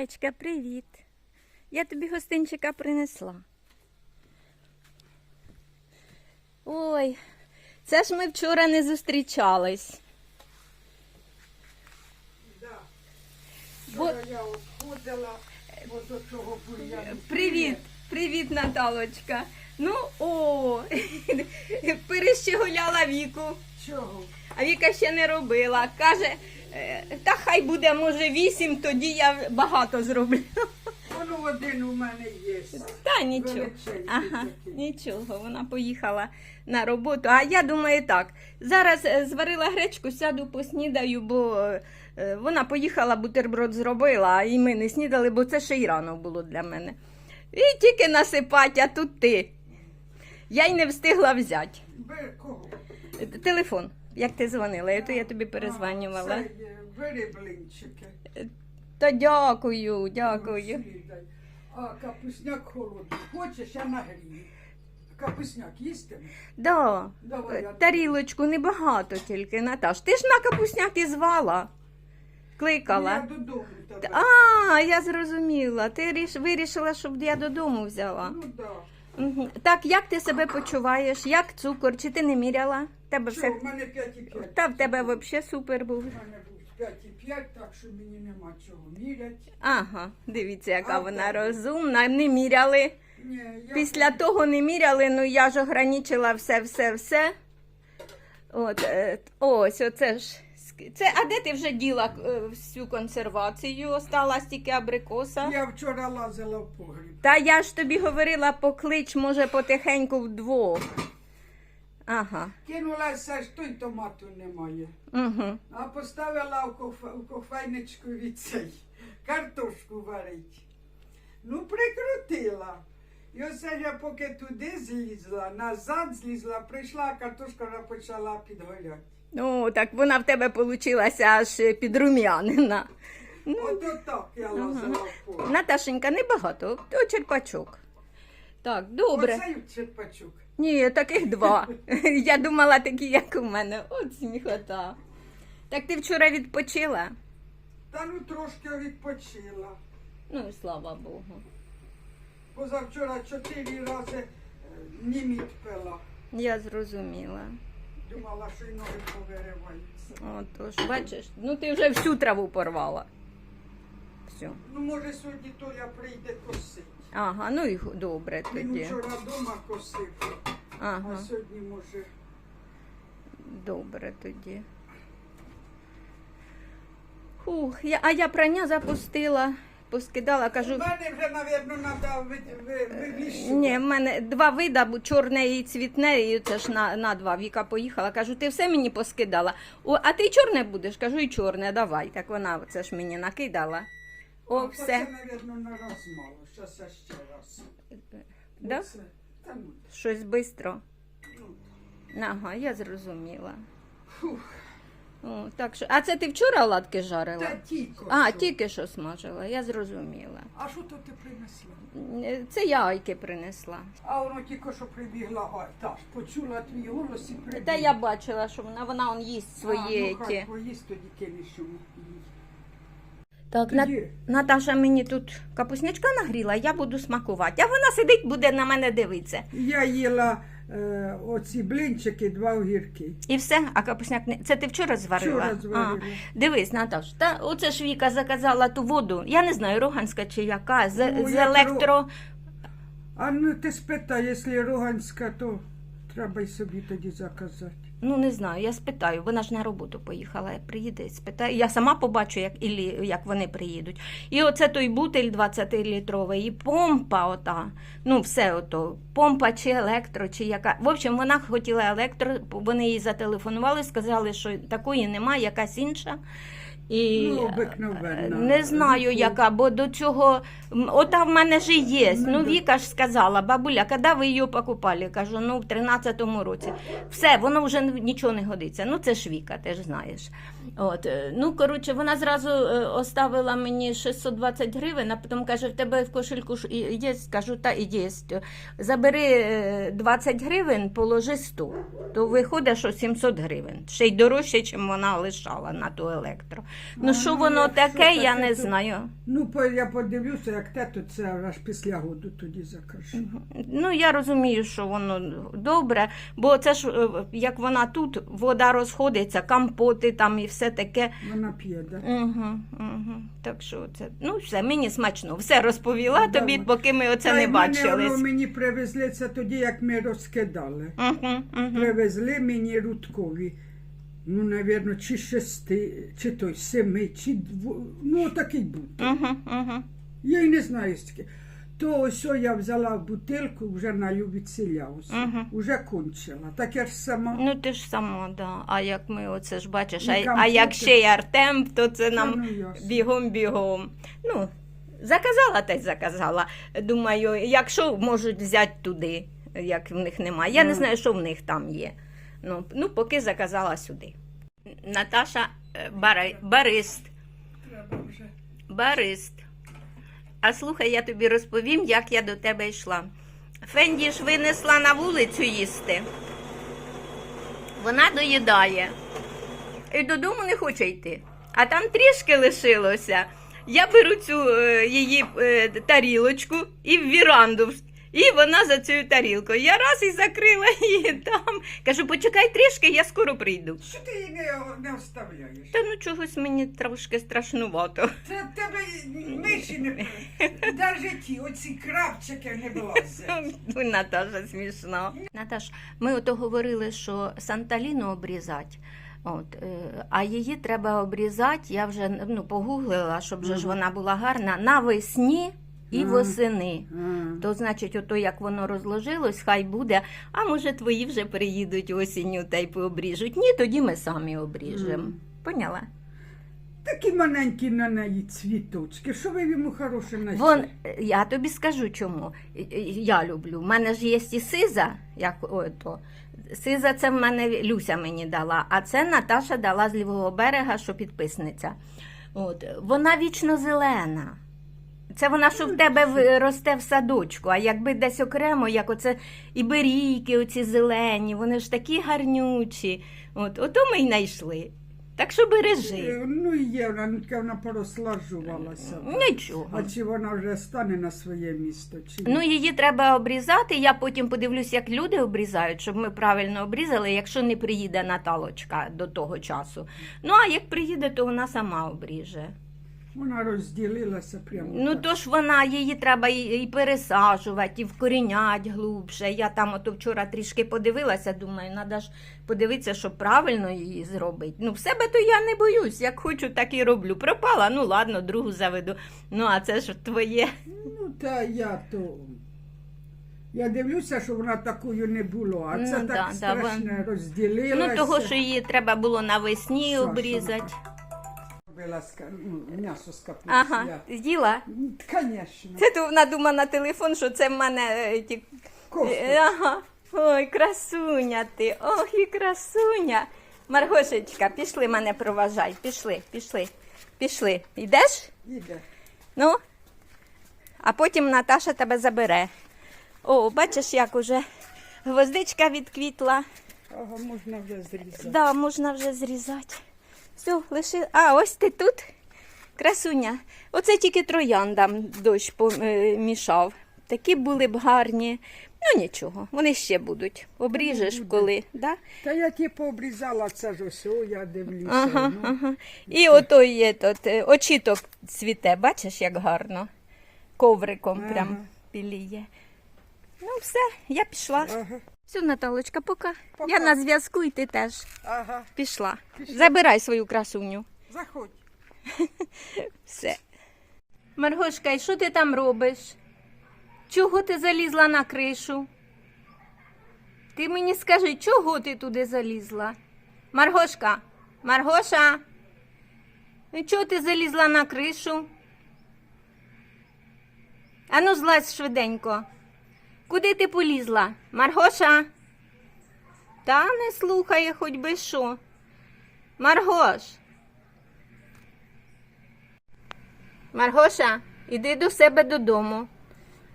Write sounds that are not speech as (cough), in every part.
Маєчка, привіт. Я тобі гостинчика принесла. Ой, це ж ми вчора не зустрічались. Да. Бо- я обходила до цього бур'яну. Привіт, привіт, Наталочка. Ну, о, (laughs) перещеголяла віку. Чого? А Віка ще не робила. Каже, «Е, та хай буде, може, вісім, тоді я багато зроблю. Воно один у мене є. Та нічого. Ага, нічого, вона поїхала на роботу. А я думаю так. Зараз е, зварила гречку, сяду поснідаю, бо е, вона поїхала, бутерброд зробила, і ми не снідали, бо це ще й рано було для мене. І тільки насипать, а тут ти. Я й не встигла взяти. Телефон, як ти дзвонила, то я тобі перезванювала. Бери блинчики. Та дякую, дякую. А капусняк холодний. Хочеш, я нагрію. Капусняк їстиме? Да. Давай я Тарілочку небагато тільки, Наташ. Ти ж на капусняк і звала. Кликала. Я додому тебе. А, я зрозуміла. Ти ріш... вирішила, щоб я додому взяла. Ну да. Мгм. Так, як ти себе почуваєш? Як цукор? Чи ти не міряла? Тебе Що, все... в мене 5,5. Та в тебе взагалі супер був. У мене 5,5, так що мені нема чого міряти. Ага, дивіться, яка А вона тебе? розумна. Не міряли. Ні, я Після того не міряли, ну я ж ограничила все, все, все. От, е, ось, оце ж. ск- Це, а де ти вже діла е, всю консервацію? Осталась тільки абрикоса. Я вчора лазила в погріб. Та я ж тобі говорила, поклич, може, потихеньку вдвох. Ага. Кинулася, ж той томату немає. Угу. А поставила в, кофе, в кофейничку від цей картошку варить. Ну, прикрутила. І оце я поки туди злізла, назад злізла, прийшла, а картошка вже почала підгоряти. Ну, так вона в тебе получилася аж підрум'янина. Ну, Ото так я лазила в. Наташенька, небагато, то черпачок. Так, добре. Оцей черпачок. Ні, таких два. (laughs) Я думала такі, як у мене. От сміхота. Так ти вчора відпочила? Та ну трошки відпочила. Ну, і слава Богу. Позавчора чотири рази е, німіт пила. Я зрозуміла. Думала, що й ноги повириваються. Отож, бачиш, ну ти вже всю траву порвала. Все. Ну, може, сьогодні Толя прийде косить. Ага, ну і добре Він тоді. вчора вдома косив, а сьогодні може. добре тоді. Фух, я, а я прання запустила, поскидала, У кажу. мене вже, мабуть, треба вивішувати. Ні, в мене два вида, бу- чорне і цвітне, і це ж на, на два. Віка поїхала. Кажу, ти все мені поскидала. О, а ти чорне будеш? Кажу, і чорне, давай. Так вона це ж мені накидала. О, А, все. Це, мабуть, на раз мало. Щас я ще раз. Да? Оце. Ну, Щось швидко. ну. Ага, я зрозуміла. Фух. О, так що... А це ти вчора оладки жарила? Та тільки. А, що. тільки що смажила, я зрозуміла. А що то ти принесла? Е, Це я Айки принесла. А воно тільки що прибігла, а та ж почула твій голос і прибігла. Та я бачила, що вона, вона он їсть свої. А, ну, хай ті. поїсть, тоді кинеш йому. їй. Так, на... Тоді. Наташа мені тут капуснячка нагріла, я буду смакувати. А вона сидить, буде на мене дивитися. Я їла е, оці блинчики, два огірки. І все, а капусняк не. Це ти вчора зварила? Вчора зварила. А, дивись, Наташ, та оце ж Віка заказала ту воду. Я не знаю, роганська чи яка, з, Ну, з як електро. А ну ти спитай, якщо Роганська, то треба й собі тоді заказати. Ну не знаю, я спитаю. Вона ж на роботу поїхала. Приїде, спитаю. Я сама побачу, як, як вони приїдуть. І оце той бутиль 20-літровий, і помпа ота. Ну, все ото. Помпа чи електро, чи яка. В общем, вона хотіла електро, вони їй зателефонували, сказали, що такої немає, якась інша. І Ну, обикновенна. не знаю, Ну, яка, бо до цього ота в мене ж є. Ну, Ну. Віка ж сказала, бабуля, коли ви її покупали? Кажу, ну в 13-му році. Все, воно вже нічого не годиться. Ну, це ж Віка, ти ж знаєш. От, е, ну, коротше, вона зразу е, оставила мені 620 гривень, а потім каже, в тебе в кошельку є? Кажу, та і є. Забери е, 20 гривень, положи 100. То виходить, що 700 гривень. Ще й дорожче, ніж вона лишала на ту електро. Ну що ну, воно таке, я не знаю. Ну, по- я подивлюся, як те, то це аж після году тоді закажу. Ну, я розумію, що воно добре, бо це ж е, як вона тут, вода розходиться, компоти там і все таке. Вона п'є, да? Угу, угу. Так що це. Ну, все, мені смачно. Все розповіла Да, тобі, ну. поки ми оце не бачились. воно мені привезли це тоді, як ми розкидали. Угу, угу. Привезли мені рудкові. Ну, навірно, чи шести, чи той семи, чи дво... ну такий був. Угу, угу. Я й не знаю скільки. То ось я взяла бутилку, вже налю відсіля ось. Мгм. Уже кончила. Таке ж сама. Ну ти ж сама, да. А як ми оце ж бачиш, Ну, а, а як ще й Артем, то це нам ну, ясно. бігом-бігом. Ну, заказала та й заказала. Думаю, якщо можуть взяти туди, як в них немає. Я не Ну. знаю, що в них там є. Ну, ну поки заказала сюди. Наташа е, бари, барист. Барист. А слухай, я тобі розповім, як я до тебе йшла. Фенді ж винесла на вулицю їсти. Вона доїдає. І додому не хоче йти. А там трішки лишилося. Я беру цю е, її е, тарілочку і в віранду. І вона за цією тарілкою. Я раз і закрила (laughs) її там. Кажу, почекай трішки, я скоро прийду. Що ти її не, не оставляєш? Та ну чогось мені трошки страшнувато. Це в тебе миші не (laughs) навіть ті, оці крапчики не влазять. (laughs) Ну, Наташа смішно. Наташ, ми ото говорили, що Санталіну обрізати. От, е, а її треба обрізати, я вже ну, погуглила, щоб же ж вона була гарна, навесні і восени. То значить, ото як воно розложилось, хай буде. А може твої вже приїдуть осінню та й пообріжуть.Ні, тоді ми самі обріжемо. Поняла? Такі маленькі на неї цвіточки. Що ви йому хороше знайшли? Вон, я тобі скажу чому. Я люблю. У мене ж є і сиза, як ото. Сиза це в мене Люся мені дала, а це Наташа дала з лівого берега, що підписниця. От. Вона вічно зелена. Це вона, що в тебе в- росте в садочку, а якби десь окремо, як оце іберійки, оці зелені, вони ж такі гарнючі. От, ото ми й знайшли. Так що бережи. Е, Ну і є, вона ну, таке вона порозлажувалася. Нічого. А чи вона вже стане на своє місто? Чи ні? Ну, її треба обрізати. Я потім подивлюсь, як люди обрізають, щоб ми правильно обрізали, якщо не приїде Наталочка до того часу. Ну, а як приїде, то вона сама обріже. Вона розділилася прямо. Ну, так. то ж вона, її треба і, і пересаджувати, і вкорінять глубше. Я там ото вчора трішки подивилася, думаю, треба ж подивитися, щоб правильно її зробити. Ну, в себе то я не боюсь, як хочу, так і роблю. Пропала, ну ладно, другу заведу. Ну, а це ж твоє. Ну, та я то. Я дивлюся, що вона такою не було, а це Ну, так да, да, страшно вон- розділилася. Ну, того, що її треба було навесні Саша. обрізати. Ска- ну, м'ясо з капусти. Ага, з'їла. Звісно. Це то вона думає на телефон, що це в мене е, ті... Е, Ага. Ой, красуня ти, ох і красуня. Маргошечка, пішли мене проважай. Пішли, пішли, пішли. Йдеш? Іде. Ну, а потім Наташа тебе забере. О, бачиш, як уже гвоздичка відквітла. Ага, можна вже зрізати. Да, можна вже зрізати. Все, лиши. А, ось ти тут. Красуня. Оце тільки трояндам дощ помішав. Такі були б гарні. Ну нічого, вони ще будуть. Обріжеш Буде. коли. Да? Та я ті пообрізала, це ж ось, о, я дивлюся. Ага, ну. ага. І ото є тут, е, очіток цвіте, бачиш, як гарно. Ковриком Ага. прям біліє. Ну, все, я пішла. Ага, Все, Наталочка, пока. Пока. Я на зв'язку і ти теж ага, пішла. Пішла. Забирай свою красуню. заходь. (laughs) Все. Маргошка, і що ти там робиш? Чого ти залізла на кришу? Ти мені скажи, чого ти туди залізла? Маргошка, Маргоша, ну чого ти залізла на кришу? Ану, злазь швиденько. Куди ти полізла? Маргоша? Та не слухає хоч би що. Маргош. Маргоша, іди до себе додому.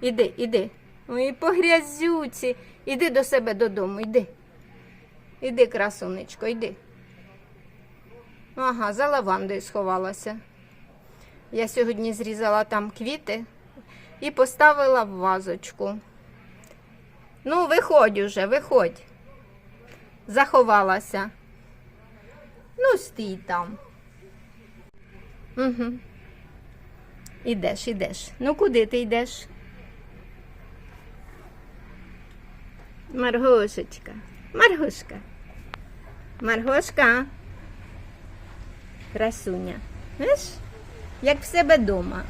Іди, іди. Ой, по грязюці. Іди до себе додому, іди. Іди, красунечко, іди. Ага, за лавандою сховалася. Я сьогодні зрізала там квіти і поставила в вазочку. Ну, виходь уже, виходь. Заховалася. Ну, стій там. Угу. Ідеш, ідеш. Ну, куди ти йдеш? Маргошечка. Маргошка. Маргошка. Красуня. Знаєш, як в себе дома.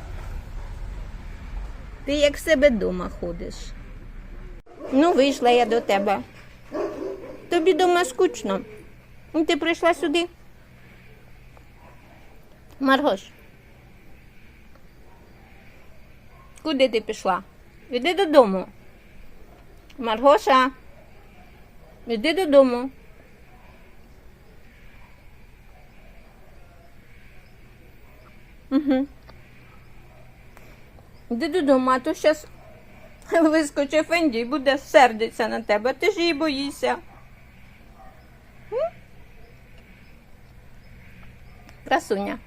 Ти як в себе дома ходиш. Ну, вийшла я до тебе. Тобі дома скучно. Ну, Ти прийшла сюди. Маргош. Куди ти пішла? Іди додому. Маргоша. Іди додому. Угу. Іди додому, а то зараз (laughs) вискочить Фенді і буде сердитися на тебе. Ти ж її боїшся. Красуня.